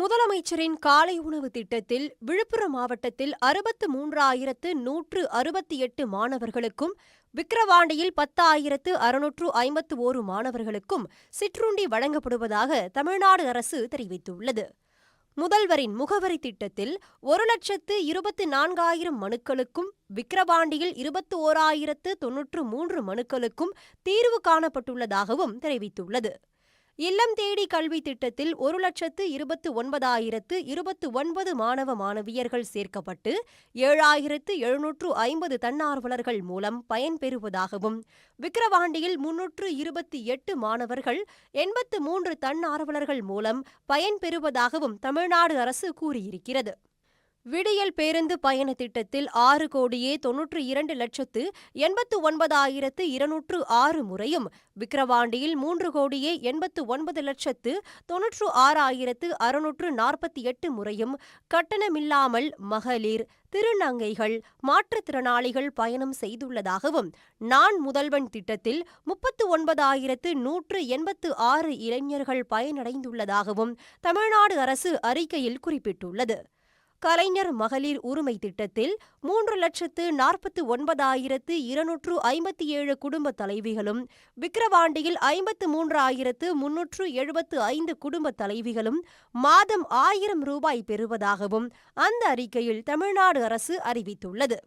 முதலமைச்சரின் காலை உணவு திட்டத்தில் விழுப்புரம் மாவட்டத்தில் அறுபத்து மூன்றாயிரத்து நூற்று அறுபத்தி எட்டு மாணவர்களுக்கும் விக்கிரவாண்டியில் பத்தாயிரத்து அறுநூற்று ஐம்பத்து ஓரு மாணவர்களுக்கும் சிற்றுண்டி வழங்கப்படுவதாக தமிழ்நாடு அரசு தெரிவித்துள்ளது. முதல்வரின் முகவரி திட்டத்தில் ஒரு லட்சத்து இருபத்தி நான்காயிரம் மனுக்களுக்கும் விக்கிரவாண்டியில் இருபத்தி ஓராயிரத்து தொன்னூற்று மூன்று மனுக்களுக்கும் தீர்வு காணப்பட்டுள்ளதாகவும் தெரிவித்துள்ளது. இல்லம் தேடி கல்வி திட்டத்தில் ஒரு லட்சத்து இருபத்து ஒன்பதாயிரத்து இருபத்து ஒன்பது மாணவ மாணவியர்கள் சேர்க்கப்பட்டு ஏழாயிரத்து எழுநூற்று ஐம்பது தன்னார்வலர்கள் மூலம் பயன்பெறுவதாகவும் விக்கிரவாண்டியில் முன்னூற்று இருபத்தி எட்டு மாணவர்கள் எண்பத்து மூன்று தன்னார்வலர்கள் மூலம் பயன்பெறுவதாகவும் தமிழ்நாடு அரசு கூறியிருக்கிறது. விடியல் பேருந்து பயண திட்டத்தில் ஆறு கோடியே தொன்னூற்று இரண்டு லட்சத்து எண்பத்து ஒன்பதாயிரத்து இருநூற்று ஆறு முறையும் விக்கிரவாண்டியில் மூன்று கோடியே எண்பத்து ஒன்பது லட்சத்து தொன்னூற்று ஆறாயிரத்து அறுநூற்று நாற்பத்தி எட்டு முறையும் கட்டணமில்லாமல் மகளிர் திருநங்கைகள் மாற்றுத்திறனாளிகள் பயணம் செய்துள்ளதாகவும் நான் முதல்வன் திட்டத்தில் முப்பத்து ஒன்பதாயிரத்து நூற்று எண்பத்து ஆறு இளைஞர்கள் பயனடைந்துள்ளதாகவும் தமிழ்நாடு அரசு அறிக்கையில் குறிப்பிட்டுள்ளது. கலைஞர் மகளிர் உரிமை திட்டத்தில் மூன்று லட்சத்து நாற்பத்து ஒன்பதாயிரத்து இருநூற்று ஐம்பத்தி ஏழு குடும்ப தலைவிகளும் விக்கிரவாண்டியில் ஐம்பத்து மூன்றாயிரத்து முன்னூற்று எழுபத்து ஐந்து குடும்ப தலைவிகளும் மாதம் ஆயிரம் ரூபாய் பெறுவதாகவும் அந்த அறிக்கையில் தமிழ்நாடு அரசு அறிவித்துள்ளது.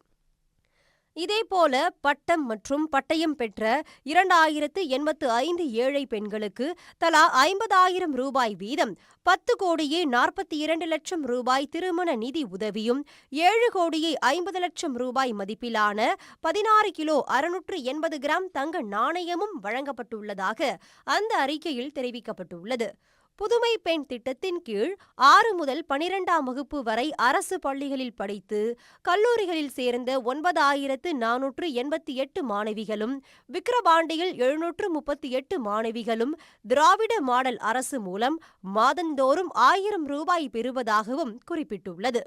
இதேபோல பட்டம் மற்றும் பட்டயம் பெற்ற இரண்டாயிரத்து எண்பத்து ஐந்து ஏழை பெண்களுக்கு தலா ஐம்பதாயிரம் ரூபாய் வீதம் பத்து கோடியே நாற்பத்தி இரண்டு லட்சம் ரூபாய் திருமண நிதி உதவியும் ஏழு கோடியே ஐம்பது லட்சம் ரூபாய் மதிப்பிலான பதினாறு கிலோ அறுநூற்று எண்பது கிராம் தங்க நாணயமும் வழங்கப்பட்டுள்ளதாக அந்த அறிக்கையில் தெரிவிக்கப்பட்டுள்ளது. புதுமை பெண் திட்டத்தின் கீழ் ஆறு முதல் பனிரெண்டாம் வகுப்பு வரை அரசு பள்ளிகளில் படித்து கல்லூரிகளில் சேர்ந்த ஒன்பதாயிரத்து நானூற்று எண்பத்தி எட்டு மாணவிகளும் விக்கிரவாண்டியில் எழுநூற்று முப்பத்தி எட்டு மாணவிகளும் திராவிட மாடல் அரசு மூலம் மாதந்தோறும் ஆயிரம் ரூபாய் பெறுவதாகவும் குறிப்பிட்டுள்ளது.